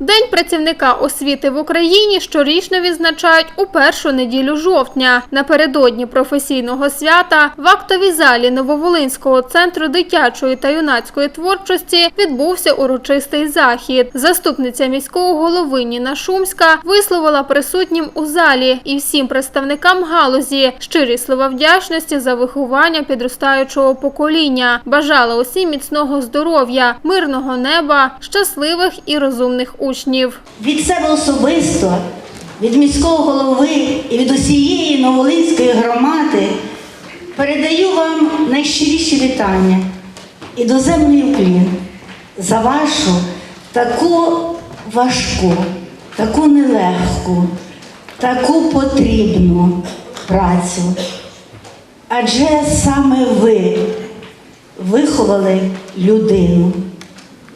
День працівника освіти в Україні щорічно відзначають у першу неділю жовтня. Напередодні професійного свята в актовій залі Нововолинського центру дитячої та юнацької творчості відбувся урочистий захід. Заступниця міського голови Ніна Шумська висловила присутнім у залі і всім представникам галузі щирі слова вдячності за виховання підростаючого покоління. Бажала усім міцного здоров'я, мирного неба, щасливих і розумних учнів. Від себе особисто, від міського голови і від усієї Новолинської громади передаю вам найщиріші вітання і доземний уклін за вашу таку важку, таку нелегку, таку потрібну працю. Адже саме ви виховали людину,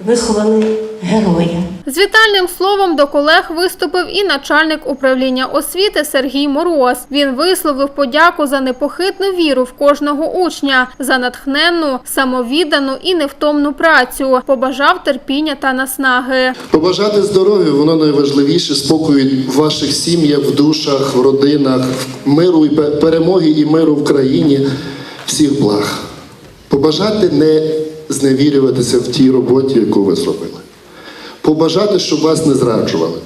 виховали героя. З вітальним словом до колег виступив і начальник управління освіти Сергій Мороз. Він висловив подяку за непохитну віру в кожного учня, за натхненну, самовіддану і невтомну працю. Побажав терпіння та наснаги. Побажати здоров'я, воно найважливіше, спокою в ваших сім'ях, в душах, в родинах, миру і перемоги і миру в країні, всіх благ. Побажати не зневірюватися в тій роботі, яку ви зробили. Побажати, щоб вас не зраджували.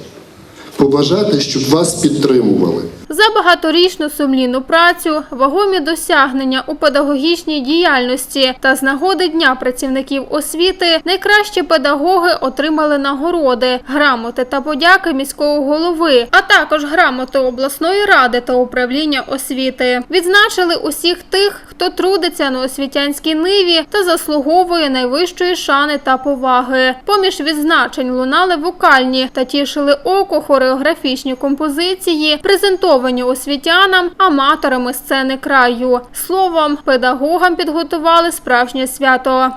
Побажати, щоб вас підтримували. За багаторічну сумлінну працю, вагомі досягнення у педагогічній діяльності та з нагоди Дня працівників освіти найкращі педагоги отримали нагороди, грамоти та подяки міського голови, а також грамоти обласної ради та управління освіти. Відзначили усіх тих, хто трудиться на освітянській ниві та заслуговує найвищої шани та поваги. Поміж відзначень лунали вокальні та тішили око хореографічні композиції, презентовані освітянам, аматорами сцени краю. Словом, педагогам підготували справжнє свято.